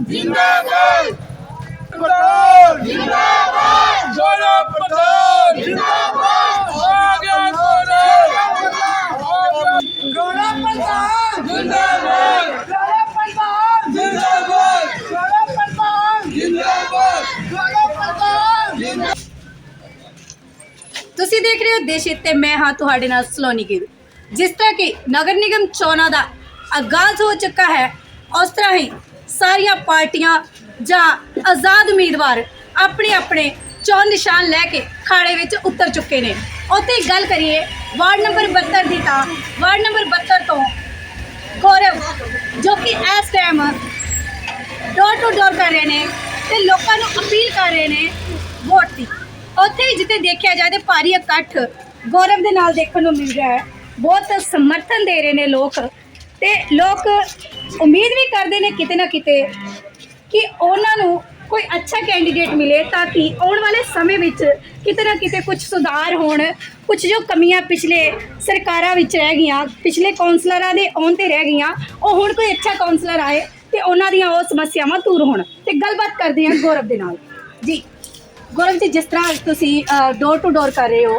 ਜਿੰਦਾਬਾਦ ਪਟਾਲ ਜਿੰਦਾਬਾਦ ਗੋਰਾ ਪਟਾਲ ਜਿੰਦਾਬਾਦ ਆ ਗਿਆ ਗੋਰਾ ਗੋਰਾ ਪਟਾਲ ਜਿੰਦਾਬਾਦ ਗੋਰਾ ਪਟਾਲ ਜਿੰਦਾਬਾਦ ਗੋਰਾ ਪਟਾਲ ਜਿੰਦਾਬਾਦ ਗੋਰਾ ਪਟਾਲ ਜਿੰਦਾਬਾਦ ਤੁਸੀਂ ਦੇਖ ਰਹੇ ਹੋ ਦੇਸ਼ ਤੇ ਮੈਂ ਹਾਂ ਤੁਹਾਡੇ ਨਾਲ ਸਲੋਨੀ ਗਿੱਲ ਜਿਸ ਤਰ੍ਹਾਂ ਕਿ ਨਗਰ ਨਿਗਮ ਚੋਣਾਂ ਦਾ ਆਗਾਜ਼ ਹੋ ਚੁੱਕਾ ਹੈ ਉਸ ਤਰ੍ਹਾਂ ਹੀ ਸਾਰੀਆਂ ਪਾਰਟੀਆਂ ਜਾਂ ਆਜ਼ਾਦ ਉਮੀਦਵਾਰ ਆਪਣੇ ਆਪਣੇ ਚੋਣ ਨਿਸ਼ਾਨ ਲੈ ਕੇ ਖਾੜੇ ਵਿੱਚ ਉਤਰ ਚੁੱਕੇ ਨੇ। ਉੱਥੇ ਗੱਲ ਕਰੀਏ, ਵਾਰਡ ਨੰਬਰ 72 ਦੀ ਤਾਂ ਵਾਰਡ ਨੰਬਰ 72 ਤੋਂ ਗੌਰਵ, ਜੋ ਕਿ ਇਸ ਟਾਈਮ ਡੋਰ ਟੂ ਡੋਰ ਕਰ ਰਹੇ ਨੇ ਤੇ ਲੋਕਾਂ ਨੂੰ ਅਪੀਲ ਕਰ ਰਹੇ ਨੇ ਵੋਟ ਦੀ। ਉੱਥੇ ਜਿੱਥੇ ਦੇਖਿਆ ਜਾਏ ਤੇ ਭਾਰੀ ਇਕੱਠ ਗੌਰਵ ਦੇ ਨਾਲ ਦੇਖਣ ਨੂੰ ਮਿਲ ਰਿਹਾ ਹੈ। ਬਹੁਤ ਸਮਰਥਨ ਦੇ ਰਹੇ ਨੇ ਲੋਕ। ਤੇ ਲੋਕ ਉਮੀਦ ਵੀ ਕਰਦੇ ਨੇ ਕਿਤੇ ਨਾ ਕਿਤੇ ਕਿ ਉਹਨਾਂ ਨੂੰ ਕੋਈ ਅੱਛਾ ਕੈਂਡੀਡੇਟ ਮਿਲੇ ਤਾਂ ਕਿ ਆਉਣ ਵਾਲੇ ਸਮੇਂ ਵਿੱਚ ਕਿਤੇ ਨਾ ਕਿਤੇ ਕੁਝ ਸੁਧਾਰ ਹੋਣ ਕੁਝ ਜੋ ਕਮੀਆਂ ਪਿਛਲੇ ਸਰਕਾਰਾਂ ਵਿੱਚ ਰਹਿ ਗਈਆਂ, ਪਿਛਲੇ ਕਾਉਂਸਲਰਾਂ ਦੇ ਆਉਣ ਤੇ ਰਹਿ ਗਈਆਂ, ਉਹ ਹੁਣ ਕੋਈ ਅੱਛਾ ਕਾਉਂਸਲਰ ਆਏ ਤੇ ਉਹਨਾਂ ਦੀਆਂ ਉਹ ਸਮੱਸਿਆਵਾਂ ਦੂਰ ਹੋਣ। ਤੇ ਗੱਲਬਾਤ ਕਰਦੇ ਹਾਂ ਗੌਰਵ ਦੇ ਨਾਲ। ਜੀ। ਗੌਰਵ ਜੀ ਜਿਸ ਤਰ੍ਹਾਂ ਤੁਸੀਂ ਡੋਰ ਟੂ ਡੋਰ ਕਰ ਰਹੇ ਹੋ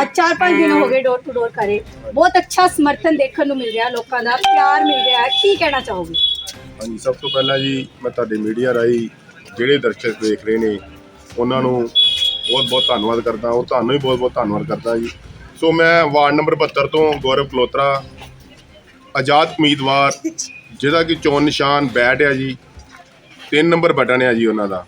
ਅੱਜ 4-5 ਦਿਨ ਹੋ ਗਏ ਡੋਰ ਟੂ ਡੋਰ ਕਰੇ। ਬਹੁਤ ਅੱਛਾ ਸਮਰਥਨ ਦੇਖਣ ਨੂੰ ਮਿਲ ਰਿਹਾ ਲੋਕਾਂ ਦਾ, ਪਿਆਰ ਮਿਲ ਰਿਹਾ ਹੈ। ਕੀ ਕਹਿਣਾ ਚਾਹੋਗੇ? ਹਾਂਜੀ, ਸਭ ਤੋਂ ਪਹਿਲਾਂ ਜੀ, ਮੈਂ ਤੁਹਾਡੇ ਮੀਡੀਆ ਰਾਹੀਂ ਜਿਹੜੇ ਦਰਸ਼ਕ ਦੇਖ ਰਹੇ ਨੇ, ਉਹਨਾਂ ਨੂੰ ਬਹੁਤ ਬਹੁਤ ਧੰਨਵਾਦ ਕਰਦਾ। ਔਰ ਤੁਹਾਨੂੰ ਵੀ ਬਹੁਤ ਬਹੁਤ ਧੰਨਵਾਦ ਕਰਦਾ ਜੀ। ਸੋ ਮੈਂ ਵਾਰਡ ਨੰਬਰ 72 ਤੋਂ ਗੌਰਵ ਕਲੋਤਰਾ, ਆਜ਼ਾਦ ਉਮੀਦਵਾਰ, ਜਿਹਦਾ ਕਿ ਚੋਣ ਨਿਸ਼ਾਨ ਬੈਟ ਹੈ ਜੀ। 3 ਨੰਬਰ ਬਟਨ ਹੈ ਜੀ ਉਹਨਾਂ ਦਾ।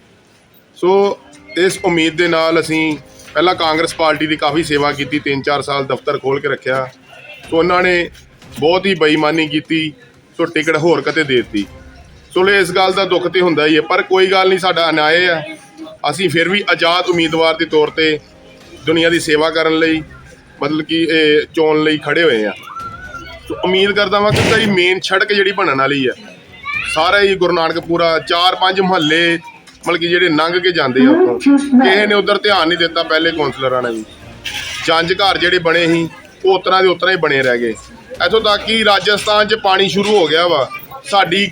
ਸੋ ਇਸ ਉਮੀਦ ਦੇ ਨਾਲ ਅਸੀਂ ਪਹਿਲਾਂ ਕਾਂਗਰਸ ਪਾਰਟੀ ਦੀ ਕਾਫੀ ਸੇਵਾ ਕੀਤੀ 3-4 ਸਾਲ ਦਫ਼ਤਰ ਖੋਲ ਕੇ ਰੱਖਿਆ। ਸੋ ਉਹਨਾਂ ਨੇ ਬਹੁਤ ਹੀ ਬੇਈਮਾਨੀ ਕੀਤੀ, ਸੋ ਟਿਕਟ ਹੋਰ ਕਤੇ ਦੇ ਦਿੱਤੀ। ਚਲੋ ਇਸ ਗੱਲ ਦਾ ਦੁੱਖ ਤੇ ਹੁੰਦਾ ਹੀ ਹੈ, ਪਰ ਕੋਈ ਗੱਲ ਨਹੀਂ, ਸਾਡਾ ਅਨਾਏ ਆ ਅਸੀਂ ਫਿਰ ਵੀ ਆਜ਼ਾਦ ਉਮੀਦਵਾਰ ਦੇ ਤੌਰ ਤੇ ਦੁਨੀਆ ਦੀ ਸੇਵਾ ਕਰਨ ਲਈ, ਮਤਲਬ ਕਿ ਇਹ ਚੋਣ ਲਈ ਖੜੇ ਹੋਏ ਆ ਸੋ ਉਮੀਦ ਕਰਦਾ ਵਾਂ ਕਿ ਤੇਰੀ ਮੇਨ ਸੜਕ ਜਿਹੜੀ ਬਣਨ ਵਾਲੀ ਆ ਸਾਰਾ ਹੀ ਗੁਰੂ ਨਾਨਕਪੁਰਾ ਚਾਰ ਪੰਜ ਮੁਹੱਲੇ ਮਤਲਬ ਕਿ ਜਿਹੜੇ ਲੰਘ ਕੇ ਜਾਂਦੇ ਆ ਉੱਥੋਂ। ਕਿਸੇ ਨੇ ਉਧਰ ਧਿਆਨ ਨਹੀਂ ਦਿੱਤਾ ਪਹਿਲੇ ਕੌਂਸਲਰਾਂ ਨੇ ਵੀ। ਜੰਜ ਘਰ ਜਿਹੜੇ ਬਣੇ ਸੀ, ਉਹ ਉਤਰਾਂ ਦੇ ਉਤਰਾਂ ਹੀ ਬਣੇ ਰਹਿ ਗਏ। ਇੱਥੋਂ ਤੱਕ ਕਿ ਰਾਜਸਥਾਨ 'ਚ ਪਾਣੀ ਸ਼ੁਰੂ ਹੋ ਗਿਆ ਵਾ। ਸਾਡੀ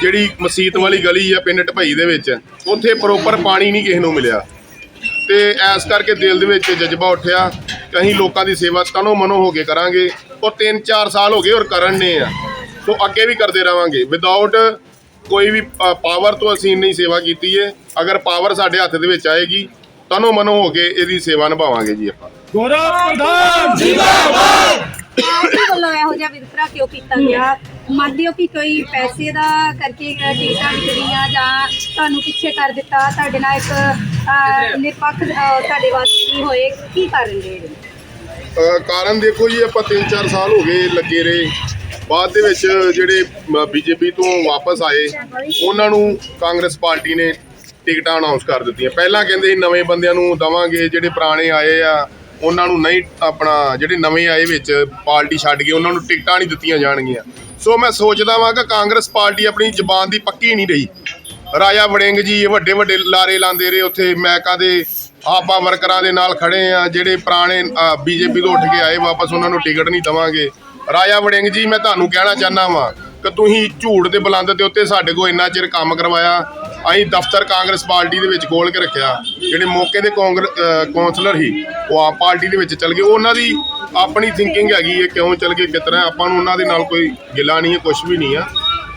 ਜਿਹੜੀ ਮਸੀਤ ਵਾਲੀ ਗਲੀ ਆ ਪਿੰਡ ਢਪਈ ਦੇ ਵਿੱਚ, ਉੱਥੇ ਪ੍ਰੋਪਰ ਪਾਣੀ ਨਹੀਂ ਕਿਸੇ ਨੂੰ ਮਿਲਿਆ। ਤੇ ਐਸ ਕਰਕੇ ਦਿਲ ਦੇ ਵਿੱਚ ਜਜ਼ਬਾ ਉੱਠਿਆ ਕਿ ਅਸੀਂ ਲੋਕਾਂ ਦੀ ਸੇਵਾ ਤਨੋ ਮਨੋ ਹੋ ਕੇ ਕਰਾਂਗੇ। ਉਹ 3-4 ਸਾਲ ਹੋ ਗਏ ਔਰ ਕਰਨ ਨੇ ਆ। ਸੋ ਅੱਗੇ ਵੀ ਕਰਦੇ ਰਵਾਂਗੇ। ਵਿਦਆਊਟ ਕੋਈ ਵੀ ਪਾਵਰ ਤੋਂ ਅਸੀਂ ਇੰਨੀ ਸੇਵਾ ਕੀਤੀ ਹੈ ਅਗਰ ਪਾਵਰ ਸਾਡੇ ਹੱਥ ਦੇ ਵਿੱਚ ਆਏਗੀ ਤਨੋ ਮਨੋ ਹੋ ਕੇ ਇਹਦੀ ਸੇਵਾ ਨਿਭਾਵਾਂਗੇ ਜੀ ਆਪਾਂ। ਗੋਰਾ ਪਟਾਲ ਪਾਰਟੀ ਵੱਲੋਂ ਇਹੋ ਜਿਹਾ ਵਿਤਕਰਾ ਕਿਉਂ ਕੀਤਾ ਗਿਆ? ਮੰਨਦੇ ਹੋ ਕਿ ਕੋਈ ਪੈਸੇ ਦਾ ਕਰਕੇ ਟਿਕਟਾਂ ਵਿਕਰੀਆਂ ਜਾਂ ਤੁਹਾਨੂੰ ਪਿੱਛੇ ਕਰ ਦਿੱਤਾ ਤੁਹਾਡੇ ਨਾਲ ਇੱਕ ਅਹ, ਨਿਰਪੱਖ ਅਹ, ਤੁਹਾਡੇ ਵਾਸਤੇ ਕੀ ਹੋਏ ਕੀ ਕਾਰਨ ਦੇ ਅ, ਕਾਰਨ ਦੇਖੋ ਜੀ ਆਪਾਂ 3-4 ਸਾਲ ਹੋ ਗਏ ਲੱਗੇ ਰਹੇ। ਬਾਅਦ ਦੇ ਵਿੱਚ ਜਿਹੜੇ ਬੀਜੇਪੀ ਤੋਂ ਵਾਪਸ ਆਏ, ਉਹਨਾਂ ਨੂੰ ਕਾਂਗਰਸ ਪਾਰਟੀ ਨੇ ਟਿਕਟਾਂ ਅਨਾਉਂਸ ਕਰ ਦਿੱਤੀਆਂ। ਪਹਿਲਾਂ ਕਹਿੰਦੇ ਸੀ ਨਵੇਂ ਬੰਦਿਆਂ ਨੂੰ ਦਵਾਂਗੇ, ਜਿਹੜੇ ਪੁਰਾਣੇ ਆਏ ਆ, ਉਹਨਾਂ ਨੂੰ ਨਹੀਂ ਆਪਣਾ, ਜਿਹੜੇ ਨਵੇਂ ਆਏ ਵਿੱਚ ਪਾਰਟੀ ਛੱਡ ਕੇ ਉਹਨਾਂ ਨੂੰ ਟਿਕਟਾਂ ਨਹੀਂ ਦਿੱਤੀਆਂ ਜਾਣਗੀਆਂ। ਸੋ ਮੈਂ ਸੋਚਦਾ ਵਾਂ ਕਿ ਕਾਂਗਰਸ ਪਾਰਟੀ ਆਪਣੀ ਜ਼ਬਾਨ ਦੀ ਪੱਕੀ ਨਹੀਂ ਰਹੀ। ਰਾਜਾ ਵੜਿੰਗ ਜੀ ਵੱਡੇ ਵੱਡੇ ਲਾਰੇ ਲਾਉਂਦੇ ਰਹੇ, ਉੱਥੇ ਮੈਕਾਂ ਦੇ ਆਪਾਂ ਵਰਕਰਾਂ ਦੇ ਨਾਲ ਖੜੇ ਆ, ਜਿਹੜੇ ਪੁਰਾਣੇ ਬੀਜੇਪੀ ਤੋਂ ਉੱਠ ਕੇ ਆਏ ਵਾਪਸ, ਉਹਨਾਂ ਨੂੰ ਟਿਕਟ ਨਹੀਂ ਦਵਾਂਗੇ। ਰਾਜਾ ਵੜਿੰਗ ਜੀ, ਮੈਂ ਤੁਹਾਨੂੰ ਕਹਿਣਾ ਚਾਹੁੰਦਾ ਵਾਂ ਕਿ ਤੁਸੀਂ ਝੂਠ ਦੇ ਬੁਲੰਦ ਦੇ ਉੱਤੇ ਸਾਡੇ ਕੋਲ ਇੰਨਾ ਚਿਰ ਕੰਮ ਕਰਵਾਇਆ, ਅਸੀਂ ਦਫ਼ਤਰ ਕਾਂਗਰਸ ਪਾਰਟੀ ਦੇ ਵਿੱਚ ਖੋਲ ਕੇ ਰੱਖਿਆ, ਜਿਹੜੇ ਮੌਕੇ ਦੇ ਕਾਂਗਰਸ ਕੌਂਸਲਰ ਸੀ, ਉਹ ਆਪ ਪਾਰਟੀ ਦੇ ਵਿੱਚ ਚਲ ਗਏ। ਉਹਨਾਂ ਦੀ ਆਪਣੀ ਥਿੰਕਿੰਗ ਹੈਗੀ ਹੈ ਕਿਉਂ ਚਲ ਗਏ ਕਿਤਨਾ ਆਪਾਂ ਨੂੰ ਉਹਨਾਂ ਦੇ ਨਾਲ ਕੋਈ ਗਿਲਾ ਨਹੀਂ ਹੈ ਕੁਝ ਵੀ ਨਹੀਂ ਆ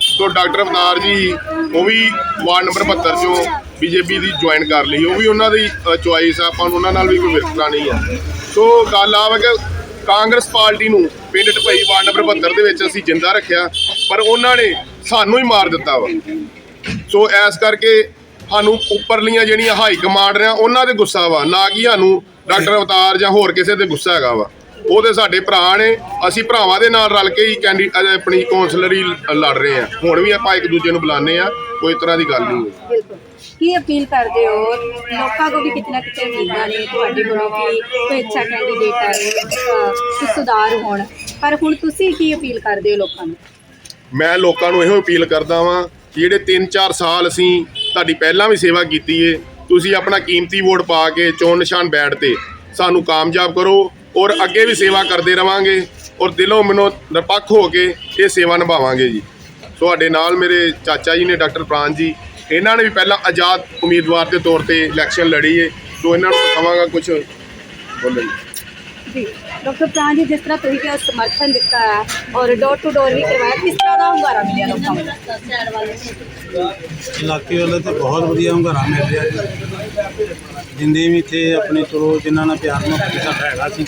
ਸੋ ਡਾਕਟਰ ਅਵਤਾਰ ਜੀ, ਉਹ ਵੀ ਵਾਰਡ ਨੰਬਰ 72 ਚੋਂ ਬੀਜੇਪੀ ਦੀ ਜੁਆਇਨ ਕਰ ਲਈ, ਉਹ ਵੀ ਉਹਨਾਂ ਦੀ ਚੁਆਇਸ ਆ, ਆਪਾਂ ਨੂੰ ਉਹਨਾਂ ਨਾਲ ਵੀ ਕੋਈ ਵਿਰਕਾ ਨਹੀਂ ਆ ਸੋ ਗੱਲ ਆ ਕਿ ਕਾਂਗਰਸ ਪਾਰਟੀ ਨੂੰ ਪਿੰਡ ਢਪਈ ਵਾਰਡ ਨੰਬਰ 72 ਦੇ ਵਿੱਚ ਅਸੀਂ ਜਿੰਦਾ ਰੱਖਿਆ, ਪਰ ਉਹਨਾਂ ਨੇ ਸਾਨੂੰ ਹੀ ਮਾਰ ਦਿੱਤਾ ਵਾ। ਸੋ ਐਸ ਕਰਕੇ ਸਾਨੂੰ ਉੱਪਰਲੀਆਂ ਜਿਹੜੀਆਂ ਹਾਈ ਕਮਾਂਡ ਰਿਆਂ ਉਹਨਾਂ ਦੇ ਗੁੱਸਾ ਵਾ, ਨਾ ਕਿ ਸਾਨੂੰ ਡਾਕਟਰ ਅਵਤਾਰ ਜਾਂ ਹੋਰ ਕਿਸੇ ਤੇ ਗੁੱਸਾ ਹੈਗਾ ਵਾ। ਉਹ ਤੇ ਸਾਡੇ ਭਰਾ ਨੇ, ਅਸੀਂ ਭਰਾਵਾਂ ਦੇ ਨਾਲ ਰਲ ਕੇ ਹੀ ਕੈਂਡੀ, ਅਹ ਆਪਣੀ ਕੌਂਸਲਰੀ ਲੜ ਰਹੇ ਆ। ਹੁਣ ਵੀ ਆਪਾਂ ਇੱਕ ਦੂਜੇ ਨੂੰ ਬੁਲਾਉਂਦੇ ਆ, ਕੋਈ ਤਰ੍ਹਾਂ ਦੀ ਗੱਲ ਨਹੀਂ ਹੈ। ਕੀ ਅਪੀਲ ਕਰਦੇ ਹੋ? ਲੋਕਾਂ ਕੋ ਵੀ ਕਿਤੇ ਕਿਤੇ ਉਮੀਦਾਂ ਨੇ ਤੁਹਾਡੇ ਕੋਲੋਂ ਕਿ ਕੋਈ ਅੱਛਾ ਕੈਂਡੀਡੇਟ ਆਏ ਅਹ, ਕੁਛ ਸੁਧਾਰ ਹੋਣ। ਪਰ ਹੁਣ ਤੁਸੀਂ ਕੀ ਅਪੀਲ ਕਰਦੇ ਹੋ ਲੋਕਾਂ ਨੂੰ? ਮੈਂ ਲੋਕਾਂ ਨੂੰ ਇਹੋ ਅਪੀਲ ਕਰਦਾ ਵਾਂ ਕਿ ਜਿਹੜੇ 3-4 ਸਾਲ ਅਸੀਂ ਤੁਹਾਡੀ ਪਹਿਲਾਂ ਵੀ ਸੇਵਾ ਕੀਤੀ ਏ ਤੁਸੀਂ ਆਪਣਾ ਕੀਮਤੀ ਵੋਟ ਪਾ ਕੇ ਚੋਣ ਨਿਸ਼ਾਨ ਬੈਠ ਤੇ ਸਾਨੂੰ ਕਾਮਯਾਬ ਕਰੋ ਔਰ ਅੱਗੇ ਵੀ ਸੇਵਾ ਕਰਦੇ ਰਵਾਂਗੇ ਔਰ ਦਿਲੋਂ ਮਨੋਂ ਨਿਰਪੱਖ ਹੋ ਕੇ ਇਹ ਸੇਵਾ ਨਿਭਾਵਾਂਗੇ ਜੀ। ਤੁਹਾਡੇ ਨਾਲ ਮੇਰੇ ਚਾਚਾ ਜੀ ਨੇ ਡਾਕਟਰ ਪ੍ਰਾਨ ਜੀ ਇਹਨਾਂ ਨੇ ਵੀ ਪਹਿਲਾਂ ਆਜ਼ਾਦ ਉਮੀਦਵਾਰ ਦੇ ਤੌਰ ਤੇ ਇਲੈਕਸ਼ਨ ਲੜੀ ਏ। ਤੋਂ ਇਹਨਾਂ ਨੂੰ ਕਹਾਂਗਾ ਕੁਝ ਬੋਲਣ ਜੀ। ਡਾਕਟਰ ਪ੍ਰਾਣ ਜੀ ਜਿਸ ਤਰ੍ਹਾਂ ਤੁਸੀਂ ਕਿਹਾ ਸਮਰਥਨ ਦਿੱਤਾ ਹੈ ਔਰ ਡੋਰ ਟੂ ਡੋਰ ਵੀ ਕਰਵਾਇਆ ਕਿਸ ਤਰ੍ਹਾਂ ਦਾ ਹੁੰਗਾਰਾ ਮਿਲਿਆ ਲੋਕਾਂ ਨੂੰ? ਇਲਾਕੇ ਵਾਲੇ ਤੇ ਬਹੁਤ ਵਧੀਆ ਹੁੰਗਾਰਾ ਮਿਲ ਰਿਹਾ ਜੀ। ਜਿੰਦੇ ਵੀ ਇੱਥੇ ਆਪਣੇ ਚਲੋ ਜਿਨ੍ਹਾਂ ਨਾਲ ਪਿਆਰ ਮੁਹੱਬਤ ਸਾਡਾ ਹੈਗਾ ਸੀ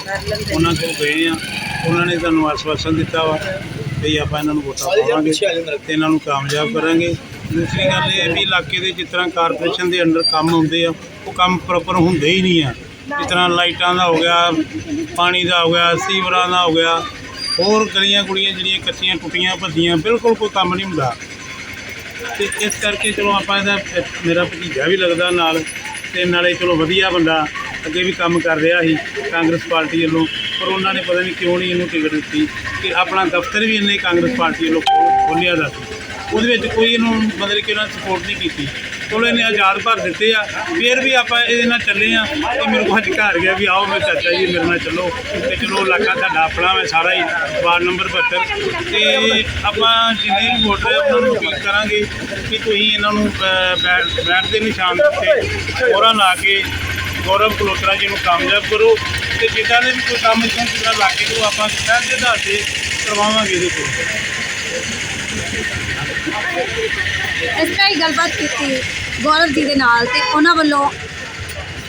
ਉਹਨਾਂ ਕੋਲ ਗਏ ਆ ਉਹਨਾਂ ਨੇ ਸਾਨੂੰ ਆਸ਼ਵਾਸਨ ਦਿੱਤਾ ਵਾ ਵੀ ਆਪਾਂ ਇਹਨਾਂ ਨੂੰ ਵੋਟਾਂ ਪਾਵਾਂਗੇ ਤੇ ਇਹਨਾਂ ਨੂੰ ਕਾਮਯਾਬ ਕਰਾਂਗੇ। ਦੂਸਰੀ ਗੱਲ ਇਹ ਵੀ ਇਲਾਕੇ ਦੇ ਜਿਸ ਤਰ੍ਹਾਂ ਕਾਰਪੋਰੇਸ਼ਨ ਦੇ ਅੰਡਰ ਕੰਮ ਹੁੰਦੇ ਆ, ਉਹ ਕੰਮ ਪ੍ਰੋਪਰ ਹੁੰਦੇ ਹੀ ਨਹੀਂ ਆ। ਜਿਸ ਤਰ੍ਹਾਂ ਲਾਈਟਾਂ ਦਾ ਹੋ ਗਿਆ, ਪਾਣੀ ਦਾ ਹੋ ਗਿਆ, ਸੀਵਰਾਂ ਦਾ ਹੋ ਗਿਆ, ਹੋਰ ਗਲੀਆਂ ਗੁੜੀਆਂ ਜਿਹੜੀਆਂ ਕੱਚੀਆਂ ਟੁੱਟੀਆਂ ਭੱਜੀਆਂ, ਬਿਲਕੁਲ ਕੋਈ ਕੰਮ ਨਹੀਂ ਹੁੰਦਾ। ਤੇ ਇਸ ਕਰਕੇ ਚਲੋ ਆਪਾਂ ਇਹਦਾ ਮੇਰਾ ਭਤੀਜਾ ਵੀ ਲੱਗਦਾ ਨਾਲ, ਤੇ ਨਾਲੇ ਚਲੋ ਵਧੀਆ ਬੰਦਾ, ਅੱਗੇ ਵੀ ਕੰਮ ਕਰ ਰਿਹਾ ਸੀ ਕਾਂਗਰਸ ਪਾਰਟੀ ਵੱਲੋਂ, ਪਰ ਉਹਨਾਂ ਨੇ ਪਤਾ ਨਹੀਂ ਕਿਉਂ ਨਹੀਂ ਇਹਨੂੰ ਟਿਕਟ ਦਿੱਤੀ, ਕਿ ਆਪਣਾ ਦਫ਼ਤਰ ਵੀ ਇਹਨੇ ਕਾਂਗਰਸ ਪਾਰਟੀ ਵੱਲੋਂ ਖੋਲ੍ਹਿਆ ਦਾ ਸੀ। ਉਹਦੇ ਵਿੱਚ ਕੋਈ ਇਹਨੂੰ ਮਤਲਬ ਕਿ ਉਹਨਾਂ ਸਪੋਰਟ ਨਹੀਂ ਕੀਤੀ। ਚਲੋ ਇਹਨੇ ਆਜ਼ਾਦ ਭਰ ਦਿੱਤੇ ਆ, ਫਿਰ ਵੀ ਆਪਾਂ ਇਹਦੇ ਨਾਲ ਚੱਲੇ ਆ ਤੇ ਮੇਰੇ ਕੋਲ ਅੱਜ ਘਰ ਗਿਆ ਵੀ ਆਓ, ਮੇਰੇ ਚਾਚਾ ਜੀ ਮੇਰੇ ਨਾਲ ਚੱਲੋ। ਤੇ ਚਲੋ ਇਲਾਕਾ ਸਾਡਾ ਆਪਣਾ ਵਾ, ਸਾਰਾ ਹੀ ਵਾਰਡ ਨੰਬਰ 72 ਤੇ ਆਪਾਂ ਜਿੰਨੇ ਵੀ ਵੋਟਰ ਆ ਉਹਨਾਂ ਨੂੰ ਅਪੀਲ ਕਰਾਂਗੇ ਕਿ ਤੁਸੀਂ ਇਹਨਾਂ ਨੂੰ ਬੈਠ ਬੈਟ ਬੈਟ ਦੇ ਨਿਸ਼ਾਨ ਤੇ ਹੋਰਾਂ ਲਾ ਕੇ ਗੌਰਵ ਕਲੋਤਰਾ ਜੀ ਨੂੰ ਕਾਮਯਾਬ ਕਰੋ। ਤੇ ਜਿੱਦਾਂ ਦੇ ਵੀ ਕੋਈ ਕੰਮ ਇਥੋਂ ਜਿਹੜਾ ਇਲਾਕੇ ਨੂੰ ਆਪਾਂ ਸ਼ਹਿਰ ਦੇ ਆਧਾਰ ਤੇ ਕਰਵਾਵਾਂਗੇ ਇਹਦੇ ਕੋਲ। ਇਸ ਤਰ੍ਹਾਂ ਹੀ ਗੱਲਬਾਤ ਕੀਤੀ ਗੌਰਵ ਜੀ ਦੇ ਨਾਲ ਤੇ ਉਹਨਾਂ ਵੱਲੋਂ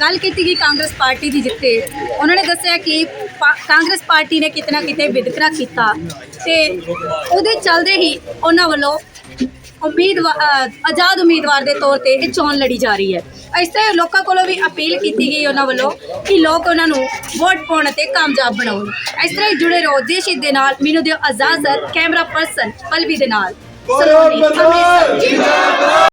ਗੱਲ ਕੀਤੀ ਗਈ ਕਾਂਗਰਸ ਪਾਰਟੀ ਦੀ ਜਿੱਤੇ ਉਹਨਾਂ ਨੇ ਦੱਸਿਆ ਕਿ ਕਾਂਗਰਸ ਪਾਰਟੀ ਨੇ ਕਿਤਨਾ ਕਿਤੇ ਵਿਤਕਰਾ ਕੀਤਾ ਤੇ ਉਹਦੇ ਚੱਲਦੇ ਹੀ ਉਹਨਾਂ ਵੱਲੋਂ ਉਮੀਦਵਾਰ ਆਜ਼ਾਦ ਉਮੀਦਵਾਰ ਦੇ ਤੌਰ ਤੇ ਇਹ ਚੋਣ ਲੜੀ ਜਾ ਰਹੀ ਹੈ। ਇਸ ਤਰ੍ਹਾਂ ਲੋਕਾਂ ਕੋਲੋਂ ਵੀ ਅਪੀਲ ਕੀਤੀ ਗਈ ਉਹਨਾਂ ਵੱਲੋਂ ਕਿ ਲੋਕ ਉਹਨਾਂ ਨੂੰ ਵੋਟ ਪਾਉਣ ਅਤੇ ਕਾਮਯਾਬ ਬਣਾਉਣ। ਇਸ ਤਰ੍ਹਾਂ ਹੀ ਜੁੜੇ ਰਹੋ ਦੇਸ਼ ਦੇ ਨਾਲ, ਮੈਨੂੰ ਦਿਓ ਇਜਾਜ਼ਤ ਕੈਮਰਾ ਪਰਸਨ ਪਲਵੀ ਦੇ ਨਾਲ। ਸਲੋਨੀ ਅੰਮ੍ਰਿਤਸਰ ਜਿੰਦਾਬਾਦ।